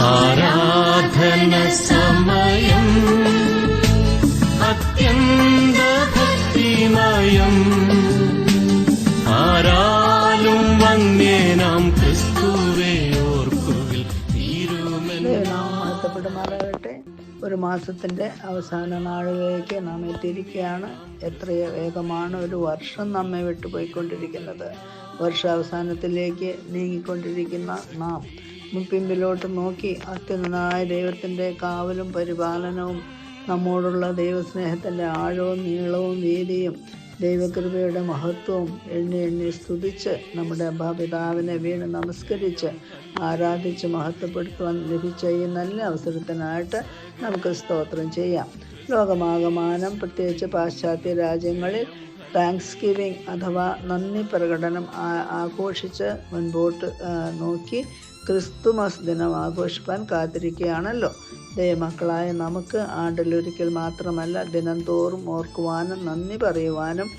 ആരാധന സമയം അത്യന്ത ഭക്തിമയം ആരാലും വന്യേനാം ക്രിസ്തുവേ ഓർക്കുവിൽ തീരുമെന്ന്. ദൈവനാമം മഹത്വപ്പെടുമാറാകട്ടെ ഒരു മാസത്തിന്റെ അവസാന നാളുകളിലേക്ക് നാം എത്തിയിരിക്കുകയാണ്. എത്രയോ വേഗമാണ് ഒരു വർഷം നമ്മെ വിട്ടുപോയിക്കൊണ്ടിരിക്കുന്നത്. വർഷാവസാനത്തിലേക്ക് നീങ്ങിക്കൊണ്ടിരിക്കുന്ന നാം പിമ്പിലോട്ട് നോക്കി അത്യുന്നതായ ദൈവത്തിന്റെ കാവലും പരിപാലനവും നമ്മോടുള്ള ദൈവസ്നേഹത്തിന്റെ ആഴവും നീളവും വീതിയും ദൈവകൃപയുടെ മഹത്വവും എണ്ണി എണ്ണി സ്തുതിച്ച് നമ്മുടെ അഭാപിതാവിനെ വീണ് നമസ്കരിച്ച് ആരാധിച്ച് മഹത്വപ്പെടുത്തുവാൻ ലഭിച്ച ഈ നല്ല അവസരത്തിനായിട്ട് നമുക്ക് സ്തോത്രം ചെയ്യാം. ലോകമാകമാനം പ്രത്യേകിച്ച് പാശ്ചാത്യ രാജ്യങ്ങളിൽ താങ്ക്സ് ഗിവിങ് അഥവാ നന്ദി പ്രകടനം ആഘോഷിച്ച് മുൻപോട്ട് നോക്കി ക്രിസ്തുമസ് ദിനം ആഘോഷിപ്പാൻ കാത്തിരിക്കുകയാണല്ലോ. ദൈവമക്കളായ നമുക്ക് ആണ്ടിലൊരിക്കൽ മാത്രമല്ല ദിനം തോറും ഓർക്കുവാനും നന്ദി പറയുവാനും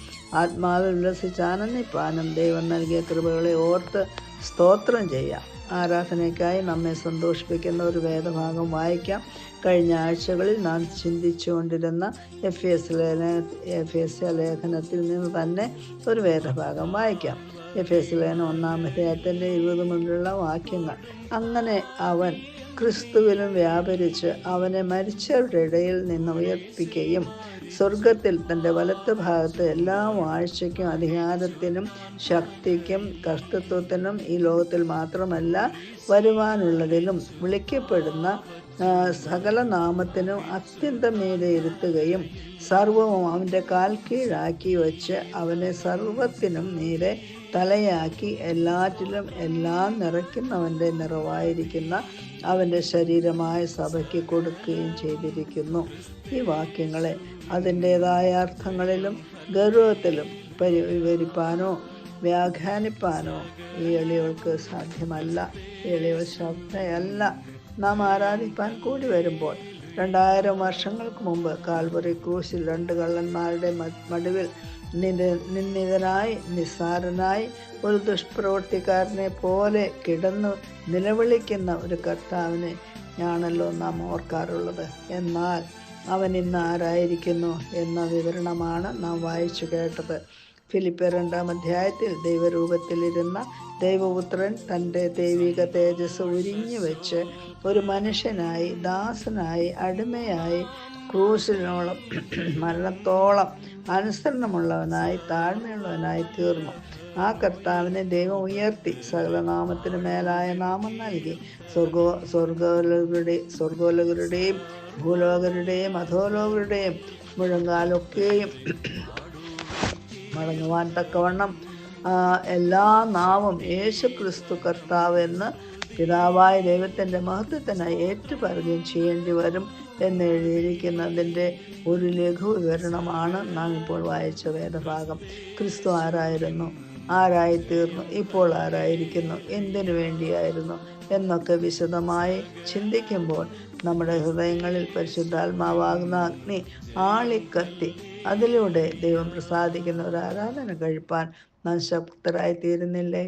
ആത്മാവിൽ ഉല്ലസിച്ച് ആനന്ദിപ്പാനും ദൈവം നൽകിയ കൃപകളെ ഓർത്ത് സ്തോത്രം ചെയ്യാം. ആരാധനയ്ക്കായി നമ്മെ സന്തോഷിപ്പിക്കുന്ന ഒരു വേദഭാഗം വായിക്കാം. കഴിഞ്ഞ ആഴ്ചകളിൽ നാം ചിന്തിച്ചുകൊണ്ടിരുന്ന എഫ് എസ് ലേഖന എഫ് എസ് ലേഖനത്തിൽ നിന്ന് തന്നെ ഒരു വേദഭാഗം വായിക്കാം. എഫ് എസ് ലേഖനം ഒന്നാം അധ്യായത്തിന്റെ ഇരുപത് മുതലുള്ള വാക്യങ്ങൾ. അങ്ങനെ അവൻ ക്രിസ്തുവിലും വ്യാപരിച്ച് അവനെ മരിച്ചവരുടെ ഇടയിൽ നിന്ന് ഉയർപ്പിക്കുകയും സ്വർഗത്തിൽ തന്റെ വലത്ത് ഭാഗത്ത് എല്ലാ വാഴ്ചയ്ക്കും അധികാരത്തിനും ശക്തിക്കും കർത്തൃത്വത്തിനും ഈ ലോകത്തിൽ മാത്രമല്ല വരുവാനുള്ളതിലും വിളിക്കപ്പെടുന്ന സകല നാമത്തിനും അത്യന്തം മീതെ ഇരുത്തുകയും സർവവും അവന്റെ കാൽ കീഴാക്കി വച്ച് അവനെ സർവത്തിനും നേരെ തലയാക്കി എല്ലാറ്റിലും എല്ലാം നിറയ്ക്കുന്നവന്റെ നിറവായിരിക്കുന്ന അവന്റെ ശരീരമായ സഭയ്ക്ക് കൊടുക്കുകയും ചെയ്തിരിക്കുന്നു. ഈ വാക്യങ്ങളെ അതിന്റേതായ അർത്ഥങ്ങളിലും ഗൗരവത്തിലും പരി വിവരിപ്പാനോ വ്യാഖ്യാനിപ്പാനോ ഈ എളിയവൾക്ക് സാധ്യമല്ല. ഈ എളിയവൾ ശ്രദ്ധയല്ല നാം ആരാധിപ്പാൻ കൂടി വരുമ്പോൾ രണ്ടായിരം വർഷങ്ങൾക്ക് മുമ്പ് കാൽവറി ക്രൂശിൽ രണ്ട് കള്ളന്മാരുടെ മടുവിൽ നിന്നിതനായി നിസ്സാരനായി ഒരു ദുഷ്പ്രവർത്തിക്കാരനെ പോലെ കിടന്നു നിലവിളിക്കുന്ന ഒരു കർത്താവിനെ ഞാണല്ലോ നാം ഓർക്കാറുള്ളത്. എന്നാൽ അവൻ ഇന്ന് ആരായിരിക്കുന്നു എന്ന വിവരണമാണ് നാം വായിച്ചു കേട്ടത്. ഫിലിപ്പ് രണ്ടാം അധ്യായത്തിൽ ദൈവരൂപത്തിലിരുന്ന ദൈവപുത്രൻ തന്റെ ദൈവിക തേജസ് ഉരിഞ്ഞു വെച്ച് ഒരു മനുഷ്യനായി ദാസനായി അടിമയായി ക്രൂശിനോളം മരണത്തോളം അനുസരണമുള്ളവനായി താഴ്മയുള്ളവനായി തീർന്നു. ആ കർത്താവിനെ ദൈവം ഉയർത്തി സകലനാമത്തിന് മേലായ നാമം നൽകി. സ്വർഗോ സ്വർഗോലകരുടെ സ്വർഗോലകരുടെയും ഭൂലോകരുടെയും അധോലോകരുടെയും മുഴങ്കാലൊക്കെയും മടങ്ങുവാൻ തക്കവണ്ണം എല്ലാ നാവും യേശു ക്രിസ്തു കർത്താവ് എന്ന് പിതാവായ ദൈവത്തിന്റെ മഹത്വത്തിനായി ഏറ്റുപറയുകയും ചെയ്യേണ്ടി വരും എന്ന് എഴുതിയിരിക്കുന്നതിന്റെ ഒരു ലഘു വിവരണമാണ് നാം ഇപ്പോൾ വായിച്ച വേദഭാഗം. ക്രിസ്തു ആരായിരുന്നു? ആരായി തീർന്നു ഇപ്പോൾ ആരായിരിക്കുന്നു? എന്തിനു വേണ്ടിയായിരുന്നു? എന്നൊക്കെ വിശദമായി ചിന്തിക്കുമ്പോൾ നമ്മുടെ ഹൃദയങ്ങളിൽ പരിശുദ്ധാത്മാവാകുന്ന അഗ്നി ആളിക്കത്തി. അതിലൂടെ ദൈവം പ്രസാദിക്കുന്ന ഒരു ആരാധന കഴിപ്പാൻ നാം ശക്തരായി തീരുന്നില്ലേ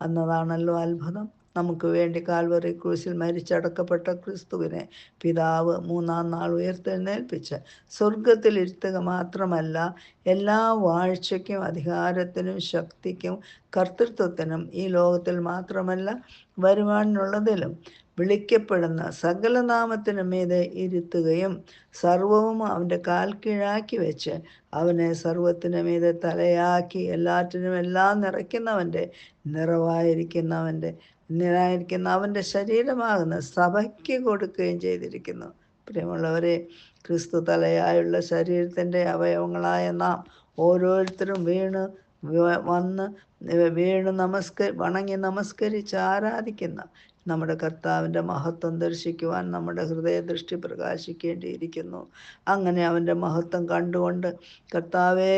എന്നതാണല്ലോ അത്ഭുതം. നമുക്ക് വേണ്ടി കാൽവറി ക്രൂശിൽ മരിച്ചടക്കപ്പെട്ട ക്രിസ്തുവിനെ പിതാവ് മൂന്നാം നാൾ ഉയർത്തെഴുന്നേൽപ്പിച്ച് സ്വർഗത്തിൽ ഇരുത്തുക മാത്രമല്ല എല്ലാ വാഴ്ചയ്ക്കും അധികാരത്തിനും ശക്തിക്കും കർത്തൃത്വത്തിനും ഈ ലോകത്തിൽ മാത്രമല്ല വരുവാനുള്ളതിലും വിളിക്കപ്പെടുന്ന സകല നാമത്തിനു മീതെ ഇരുത്തുകയും സർവവും അവന്റെ കാൽ കീഴാക്കി വെച്ച് അവനെ സർവത്തിനു തലയാക്കി എല്ലാറ്റിനും എല്ലാം നിറയ്ക്കുന്നവന്റെ നിറവായിരിക്കുന്നവന്റെ നിറായിരിക്കുന്ന അവന്റെ ശരീരമാകുന്ന സഭയ്ക്ക് കൊടുക്കുകയും ചെയ്തിരിക്കുന്നു. പ്രിയമുള്ളവരെ ക്രിസ്തു തലയായുള്ള ശരീരത്തിന്റെ അവയവങ്ങളായ നാം ഓരോരുത്തരും വീണ് വന്ന് വീണ് നമസ്ക വണങ്ങി നമസ്കരിച്ച് ആരാധിക്കുന്ന നമ്മുടെ കർത്താവിന്റെ മഹത്വം ദർശിക്കുവാൻ നമ്മുടെ ഹൃദയ ദൃഷ്ടി പ്രകാശിക്കേണ്ടിയിരിക്കുന്നു. അങ്ങനെ അവന്റെ മഹത്വം കണ്ടുകൊണ്ട് കർത്താവേ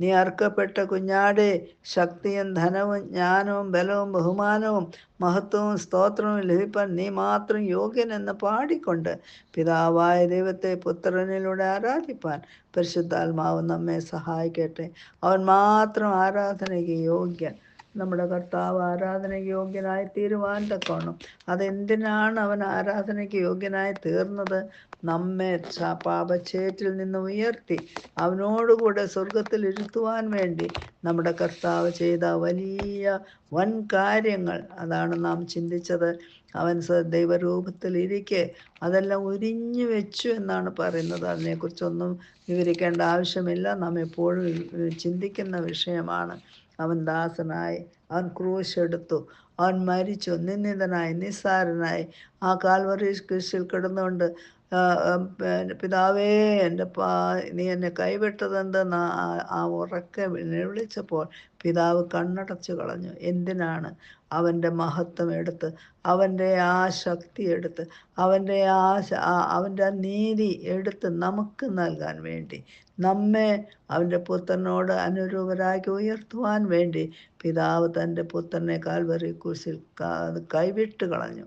നീ അർക്കപ്പെട്ട കുഞ്ഞാടെ ശക്തിയും ധനവും ജ്ഞാനവും ബലവും ബഹുമാനവും മഹത്വവും സ്തോത്രവും ലഭിപ്പാൻ നീ മാത്രം യോഗ്യനെന്ന് പാടിക്കൊണ്ട് പിതാവായ ദൈവത്തെ പുത്രനിലൂടെ ആരാധിപ്പാൻ പരിശുദ്ധാത്മാവ് നമ്മെ സഹായിക്കട്ടെ. അവൻ മാത്രം ആരാധനയ്ക്ക് യോഗ്യൻ. നമ്മുടെ കർത്താവ് ആരാധനയ്ക്ക് യോഗ്യനായി തീരുവാൻ തക്കോണം അതെന്തിനാണ് അവൻ ആരാധനയ്ക്ക് യോഗ്യനായി തീർന്നത്? നമ്മെ പാപച്ചേറ്റിൽ നിന്ന് ഉയർത്തി അവനോടുകൂടെ സ്വർഗത്തിൽ ഇരുത്തുവാൻ വേണ്ടി നമ്മുടെ കർത്താവ് ചെയ്ത വലിയ വൻ കാര്യങ്ങൾ അതാണ് നാം ചിന്തിച്ചത്. അവൻ ദൈവരൂപത്തിൽ ഇരിക്കെ അതെല്ലാം ഒരിഞ്ഞു വെച്ചു എന്നാണ് പറയുന്നത്. അതിനെക്കുറിച്ചൊന്നും വിവരിക്കേണ്ട ആവശ്യമില്ല. നാം എപ്പോഴും ചിന്തിക്കുന്ന വിഷയമാണ്. അവൻ ദാസനായി അവൻ ക്രൂശ് എടുത്തു. അവൻ മരിച്ചു. നിന്ദിതനായി നിസ്സാരനായി. ആ കാൽവറി കുരിശിൽ കിടന്നുകൊണ്ട് പിതാവേ എന്റെ പാ നീ എന്നെ കൈവിട്ടതെന്തെന്ന് ആ- ഉറക്കെ വിളിച്ചപ്പോൾ പിതാവ് കണ്ണടച്ചു കളഞ്ഞു. എന്തിനാണ് അവന്റെ മഹത്വം എടുത്ത് അവന്റെ ആ ശക്തി എടുത്ത് അവന്റെ ആ- അവന്റെ ആ നീതി എടുത്ത് നമുക്ക് നൽകാൻ വേണ്ടി നമ്മെ അവന്റെ പുത്രനോട് അനുരൂപരാക്കി ഉയർത്തുവാൻ വേണ്ടി പിതാവ് തന്റെ പുത്രനെ കാൽവറി കുരിശിൽ കൈവിട്ട് കളഞ്ഞു.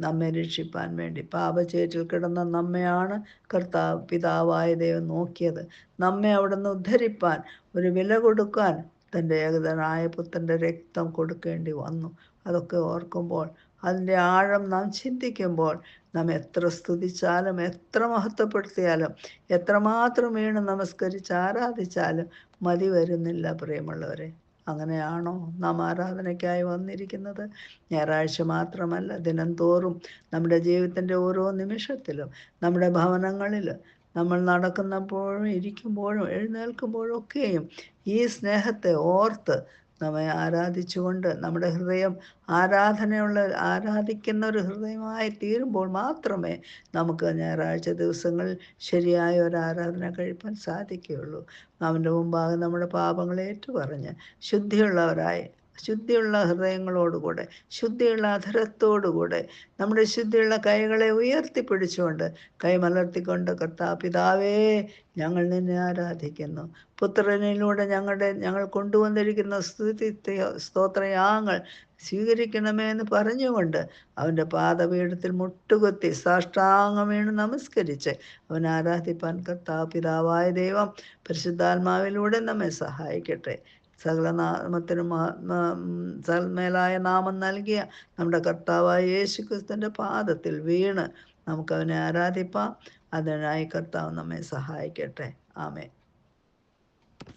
നമ്മെ രക്ഷിപ്പാൻ വേണ്ടി പാപചേറ്റിൽ കിടന്ന നമ്മയാണ് കർത്താവ് പിതാവായ ദൈവം നോക്കിയത്. നമ്മെ അവിടുന്ന് ഉദ്ധരിപ്പാൻ ഒരു വില കൊടുക്കാൻ തന്റെ ഏകതനായ പുത്രന്റെ രക്തം കൊടുക്കേണ്ടി വന്നു. അതൊക്കെ ഓർക്കുമ്പോൾ അതിന്റെ ആഴം നാം ചിന്തിക്കുമ്പോൾ നാം എത്ര സ്തുതിച്ചാലും എത്ര മഹത്വപ്പെടുത്തിയാലും എത്രമാത്രം വീണ് നമസ്കരിച്ച് ആരാധിച്ചാലും മതി വരുന്നില്ല പ്രിയമുള്ളവരെ. അങ്ങനെയാണോ നാം ആരാധനയ്ക്കായി വന്നിരിക്കുന്നത്? ഞായറാഴ്ച മാത്രമല്ല ദിനംതോറും നമ്മുടെ ജീവിതത്തിന്റെ ഓരോ നിമിഷത്തിലും നമ്മുടെ ഭവനങ്ങളിൽ നമ്മൾ നടക്കുന്നപ്പോഴും ഇരിക്കുമ്പോഴും എഴുന്നേൽക്കുമ്പോഴും ഒക്കെയും ഈ സ്നേഹത്തെ ഓർത്ത് നമ്മെ ആരാധിച്ചുകൊണ്ട് നമ്മുടെ ഹൃദയം ആരാധനയുള്ള ആരാധിക്കുന്ന ഒരു ഹൃദയമായി തീരുമ്പോൾ മാത്രമേ നമുക്ക് ഞായറാഴ്ച ദിവസങ്ങൾ ശരിയായ ഒരു ആരാധന കഴിപ്പാൻ സാധിക്കുകയുള്ളൂ. അവന്റെ മുമ്പാകെ നമ്മുടെ പാപങ്ങളെ ഏറ്റുപറഞ്ഞ് ശുദ്ധിയുള്ളവരായി ശുദ്ധിയുള്ള ഹൃദയങ്ങളോടുകൂടെ ശുദ്ധിയുള്ള അധരത്തോടുകൂടെ നമ്മുടെ ശുദ്ധിയുള്ള കൈകളെ ഉയർത്തിപ്പിടിച്ചുകൊണ്ട് കൈമലർത്തിക്കൊണ്ട് കർത്താ പിതാവേ ഞങ്ങൾ നിന്നെ ആരാധിക്കുന്നു. പുത്രനിലൂടെ ഞങ്ങളുടെ ഞങ്ങൾ കൊണ്ടുവന്നിരിക്കുന്ന സ്തുതി സ്തോത്രയാങ്ങൾ സ്വീകരിക്കണമേ എന്ന് പറഞ്ഞുകൊണ്ട് അവന്റെ പാദപീഠത്തിൽ മുട്ടുകുത്തി സാഷ്ടാംഗം വീണ് നമസ്കരിച്ച് അവൻ ആരാധിപ്പാൻ കർത്താ പിതാവായ ദൈവം പരിശുദ്ധാത്മാവിലൂടെ നമ്മെ സഹായിക്കട്ടെ. സകല നാമത്തിനും സൽമേലായ നാമം നൽകിയ നമ്മുടെ കർത്താവായ യേശു ക്രിസ്തുവിന്റെ പാദത്തിൽ വീണ് നമുക്കവനെ ആരാധിപ്പാം. അതിനായി കർത്താവ് നമ്മെ സഹായിക്കട്ടെ. ആമേ